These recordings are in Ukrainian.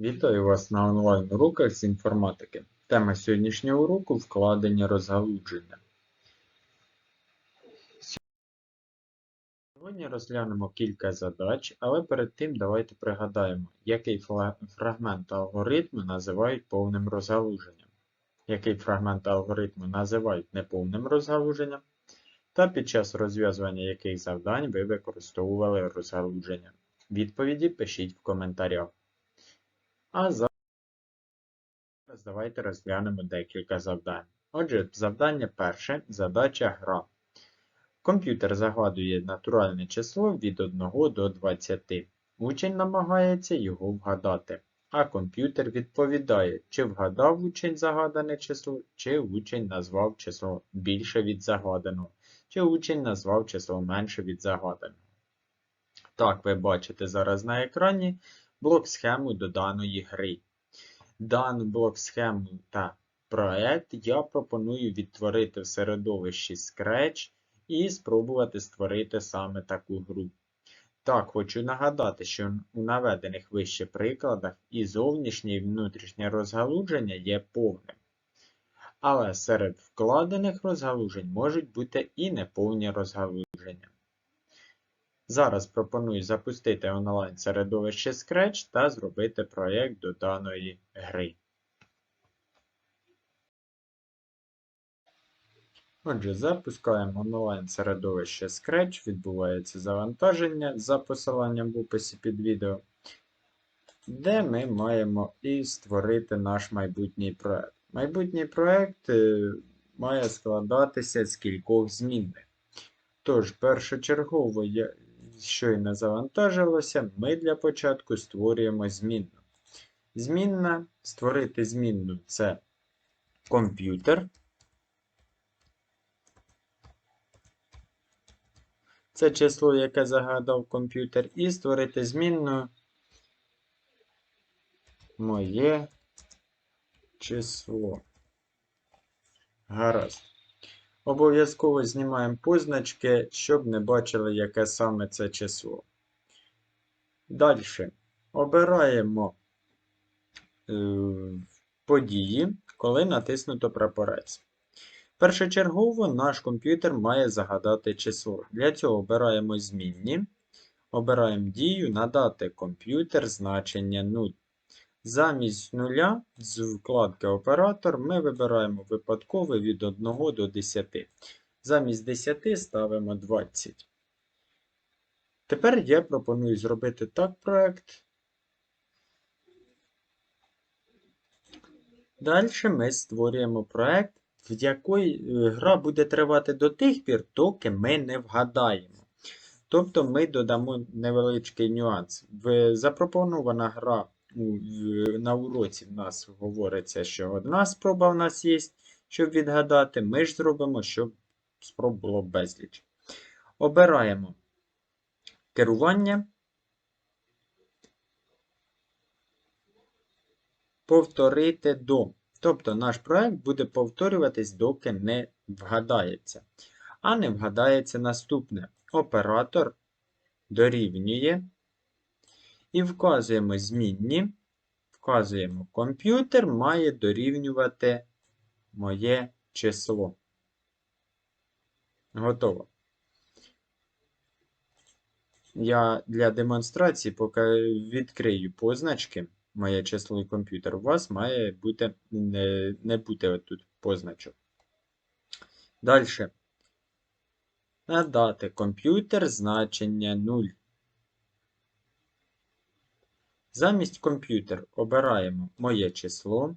Вітаю вас на онлайн-уроках з інформатики. Тема сьогоднішнього уроку вкладення розгалудження. Сьогодні розглянемо кілька задач, але перед тим давайте пригадаємо, який фрагмент алгоритму називають повним розгалуженням, який фрагмент алгоритму називають неповним розгалуженням, та під час розв'язування яких завдань ви використовували розгалудження. Відповіді пишіть в коментарях. А зараз давайте розглянемо декілька завдань. Отже, завдання перше задача гра. Комп'ютер загадує натуральне число від 1 до 20. Учень намагається його вгадати. А комп'ютер відповідає, чи вгадав учень загадане число, чи учень назвав число більше від загаданого, чи учень назвав число менше від загаданого. Так, ви бачите зараз на екрані блок-схему до даної гри. Дану блок-схему та проект я пропоную відтворити в середовищі Scratch і спробувати створити саме таку гру. Так, хочу нагадати, що у наведених вище прикладах і зовнішнє і внутрішнє розгалудження є повним. Але серед вкладених розгалужень можуть бути і неповні розгалудження. Зараз пропоную запустити онлайн середовище Scratch та зробити проєкт до даної гри. Отже, запускаємо онлайн середовище Scratch, відбувається завантаження за посиланням в описі під відео, де ми маємо і створити наш майбутній проект. Майбутній проект е, має складатися з кількох змінних. Тож, першочергово, щойно завантажилося, ми для початку створюємо змінну. Змінна, створити змінну це комп'ютер. Це число, яке загадав комп'ютер, і створити змінну моє число. Гаразд. Обов'язково знімаємо позначки, щоб не бачили, яке саме це число. Далі. Обираємо е, події, коли натиснуто прапорець. Першочергово наш комп'ютер має загадати число. Для цього обираємо змінні, обираємо дію надати комп'ютер значення 0. Замість нуля з вкладки Оператор ми вибираємо випадкове від 1 до 10. Замість 10 ставимо 20. Тепер я пропоную зробити так проект. Далі ми створюємо проект, в який е, гра буде тривати до тих пір, доки ми не вгадаємо. Тобто ми додамо невеличкий нюанс. Запропонована гра на уроці в нас говориться, що одна спроба в нас є, щоб відгадати. Ми ж зробимо, щоб спроб було безліч. Обираємо керування. Повторити до. Тобто наш проект буде повторюватись, доки не вгадається. А не вгадається наступне. Оператор дорівнює. І вказуємо змінні. Вказуємо комп'ютер має дорівнювати моє число. Готово. Я для демонстрації поки відкрию позначки. Моє число і комп'ютер. У вас має бути, не, не бути тут позначок. Далі. Надати комп'ютер значення 0. Замість комп'ютер обираємо моє число.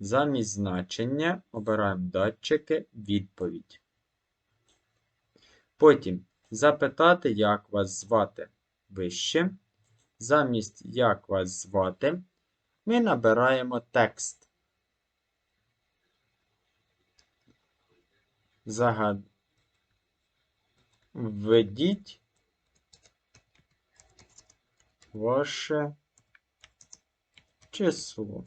Замість значення обираємо датчики відповідь. Потім запитати, як вас звати вище. Замість як вас звати, ми набираємо текст. Загад... Введіть ваше число.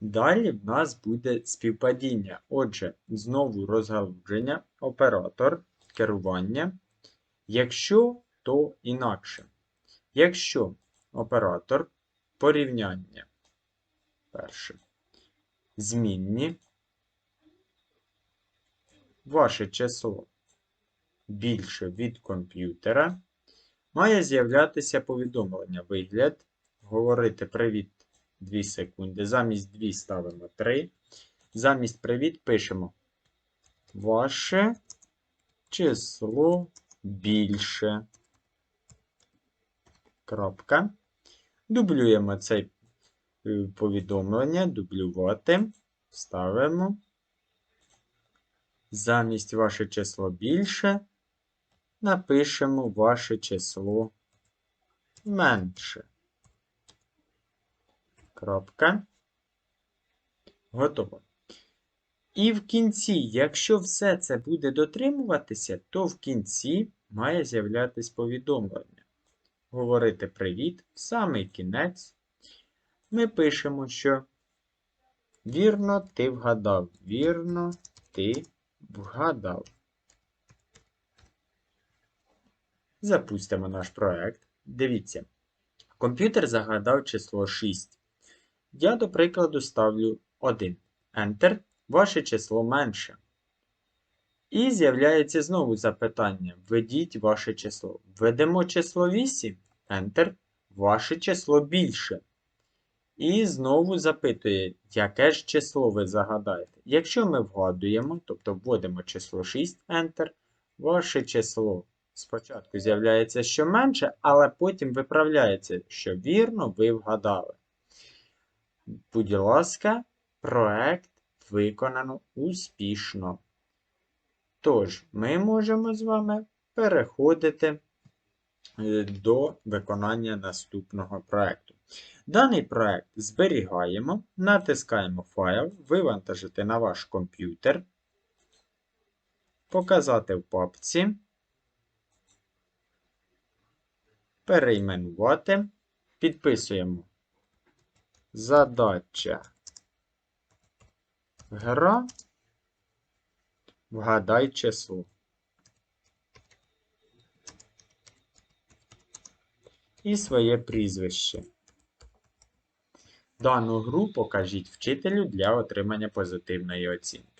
Далі в нас буде співпадіння. Отже, знову розгалудження, оператор, керування. Якщо то інакше. Якщо оператор порівняння перше змінні, ваше число більше від комп'ютера, має з'являтися повідомлення вигляд, говорити привіт 2 секунди. Замість 2 ставимо 3. Замість привіт пишемо ваше число більше. Крапка. Дублюємо це е, повідомлення, дублювати, ставимо. Замість ваше число більше напишемо ваше число менше. Крапка. Готово. І в кінці, якщо все це буде дотримуватися, то в кінці має з'являтись повідомлення. Говорити привіт в самий кінець. Ми пишемо, що вірно ти вгадав. Вірно ти вгадав. Запустимо наш проект. Дивіться. Комп'ютер загадав число 6. Я, до прикладу, ставлю 1. Enter. Ваше число менше. І з'являється знову запитання. Введіть ваше число. Введемо число 8. Enter. Ваше число більше. І знову запитує, яке ж число ви загадаєте. Якщо ми вгадуємо, тобто вводимо число 6, Enter, ваше число спочатку з'являється, що менше, але потім виправляється, що вірно ви вгадали. Будь ласка, проект виконано успішно. Тож, ми можемо з вами переходити е, до виконання наступного проекту. Даний проект зберігаємо, натискаємо файл, вивантажити на ваш комп'ютер, показати в папці, перейменувати, підписуємо задача гра, вгадай число. І своє прізвище. Дану гру покажіть вчителю для отримання позитивної оцінки.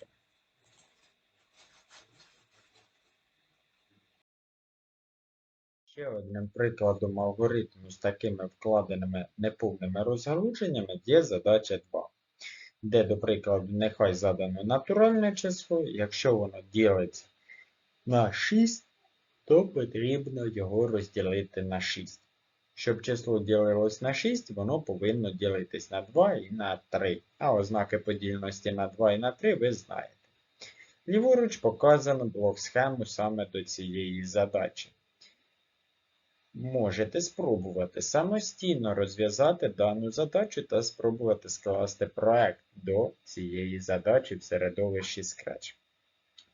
Ще одним прикладом алгоритму з такими вкладеними неповними розгалуженнями є задача 2, де, до прикладу, нехай задано натуральне число, якщо воно ділиться на 6, то потрібно його розділити на 6. Щоб число ділилось на 6, воно повинно ділитись на 2 і на 3. А ознаки подільності на 2 і на 3 ви знаєте. Ліворуч показано блок схему саме до цієї задачі. Можете спробувати самостійно розв'язати дану задачу та спробувати скласти проект до цієї задачі в середовищі Scratch.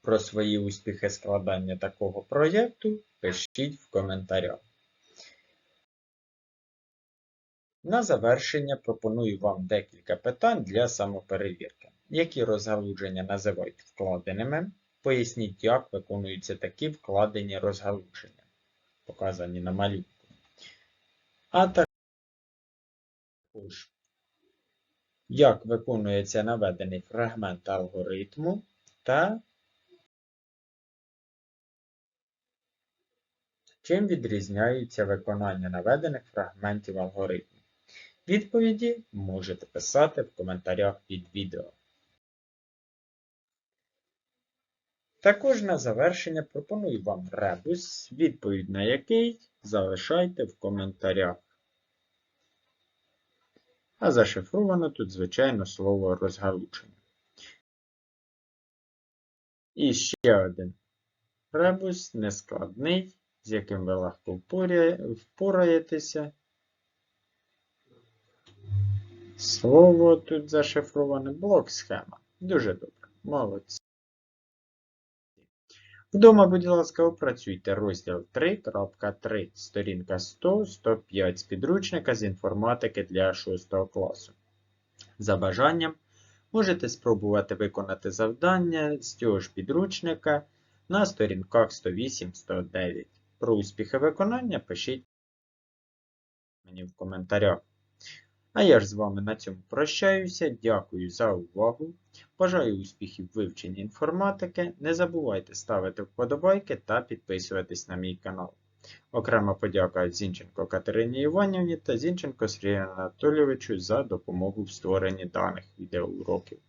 Про свої успіхи складання такого проєкту пишіть в коментарях. На завершення пропоную вам декілька питань для самоперевірки. Які розгалудження називають вкладеними? Поясніть, як виконуються такі вкладені розгалудження, показані на малюнку. А також, як виконується наведений фрагмент алгоритму та чим відрізняються виконання наведених фрагментів алгоритму. Відповіді можете писати в коментарях під відео. Також на завершення пропоную вам ребус, відповідь на який залишайте в коментарях. А зашифровано тут, звичайно, слово розгалучення. І ще один ребус нескладний, з яким ви легко впораєтеся. Слово тут зашифроване блок схема. Дуже добре. Молодці. Вдома, будь ласка, опрацюйте розділ 3.3, сторінка 100-105 з підручника з інформатики для 6 класу. За бажанням можете спробувати виконати завдання з цього ж підручника на сторінках 108-109. Про успіхи виконання пишіть мені в коментарях. А я ж з вами на цьому прощаюся. Дякую за увагу. Бажаю успіхів в вивченні інформатики. Не забувайте ставити вподобайки та підписуватись на мій канал. Окрема подяка Зінченко Катерині Іванівні та Зінченко Сергію Анатолійовичу за допомогу в створенні даних відеоуроків.